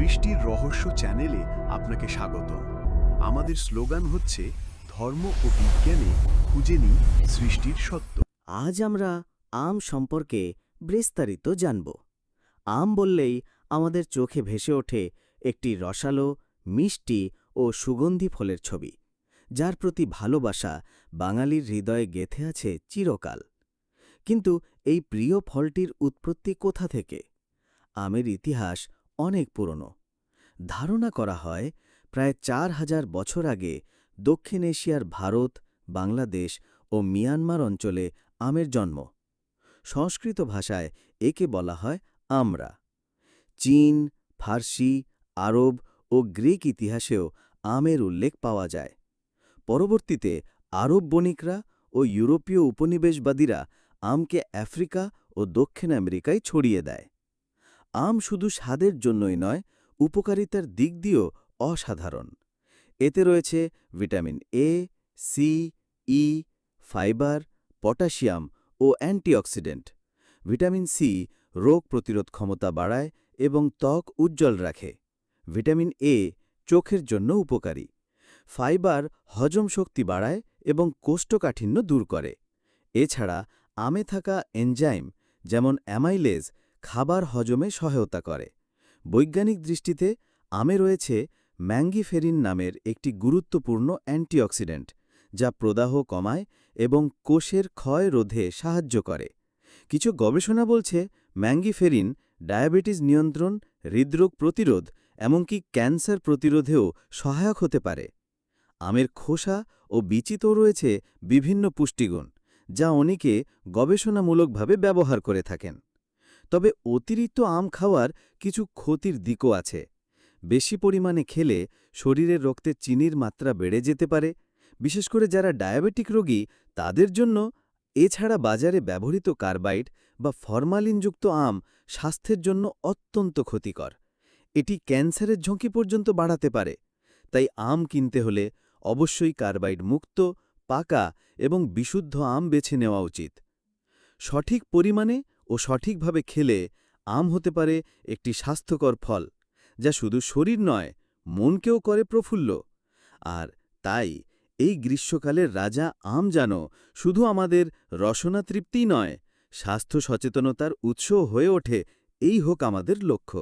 সৃষ্টির রহস্য চ্যানেলে আপনাকে স্বাগত। আমাদের স্লোগান হচ্ছে, ধর্ম ও বিজ্ঞানে খুঁজে নিই সৃষ্টির সত্য। আজ আমরা আম সম্পর্কে বিস্তারিত জানব। আম বললেই আমাদের চোখে ভেসে ওঠে একটি রসালো, মিষ্টি ও সুগন্ধি ফলের ছবি, যার প্রতি ভালোবাসা বাঙালির হৃদয়ে গেথে আছে চিরকাল। কিন্তু এই প্রিয় ফলটির উৎপত্তি কোথা থেকে? আমের ইতিহাস অনেক পুরনো। ধারণা করা হয়, প্রায় চার হাজার বছর আগে দক্ষিণ এশিয়ার ভারত, বাংলাদেশ ও মিয়ানমার অঞ্চলে আমের জন্ম। সংস্কৃত ভাষায় একে বলা হয় আমরা। চীন, ফার্সি, আরব ও গ্রিক ইতিহাসেও আমের উল্লেখ পাওয়া যায়। পরবর্তীতে আরব বণিকরা ও ইউরোপীয় উপনিবেশবাদীরা আমকে আফ্রিকা ও দক্ষিণ আমেরিকায় ছড়িয়ে দেয়। আম শুধু স্বাদের জন্যই নয়, উপকারিতার দিক দিয়েও অসাধারণ। এতে রয়েছে vitamin A C E fibre, potassium O antioxidant. Vitamin C রোগ প্রতিরোধ ক্ষমতা বাড়ায় এবং ত্বক উজ্জ্বল রাখে। ভিটামিন এ চোখের জন্য উপকারী। ফাইবার হজম শক্তি বাড়ায় এবং কোষ্ঠকাঠিন্য দূর করে। এছাড়া আমে থাকা এনজাইম, যেমন অ্যামাইলেজ খাবার হজমে সহায়তা করে। বৈজ্ঞানিক দৃষ্টিতে আমে রয়েছে ম্যাঙ্গিফেরিন নামের একটি গুরুত্বপূর্ণ অ্যান্টিঅক্সিডেন্ট, যা প্রদাহ কমায় এবং কোষের ক্ষয় রোধে সাহায্য করে। কিছু গবেষণা বলছে ম্যাঙ্গিফেরিন ডায়াবেটিস নিয়ন্ত্রণ, হৃদরোগ প্রতিরোধ, এমনকি ক্যান্সার প্রতিরোধেও সহায়ক হতে পারে। আমের খোসা ও বিচিতেও রয়েছে বিভিন্ন পুষ্টিগুণ, যা অনেকে গবেষণামূলকভাবে ব্যবহার করে থাকেন। তবে অতিরিক্ত আম খাওয়ার কিছু ক্ষতির দিকও আছে। বেশি পরিমাণে খেলে শরীরের রক্তে চিনির মাত্রা বেড়ে যেতে পারে, বিশেষ করে যারা ডায়াবেটিক রোগী, তাদের জন্য এছাড়া বাজারে ব্যবহৃত কার্বাইড বা ফরমালিনযুক্ত আম স্বাস্থ্যের জন্য অত্যন্ত ক্ষতিকর। এটি ক্যান্সারের ঝুঁকি পর্যন্ত বাড়াতে পারে, তাই আম কিনতে হলে অবশ্যই কার্বাইড মুক্ত, পাকা এবং বিশুদ্ধ আম বেছে নেওয়া উচিত। সঠিক পরিমাণে ও সঠিকভাবে খেলে আম হতে পারে একটি স্বাস্থ্যকর ফল, যা শুধু শরীর নয়, মনকেও করে প্রফুল্ল। আর তাই এই গ্রীষ্মকালের রাজা আম যেন শুধু আমাদের রসনা তৃপ্তি নয়, স্বাস্থ্য সচেতনতার উৎস হয়ে ওঠে, এই হোক আমাদের লক্ষ্য।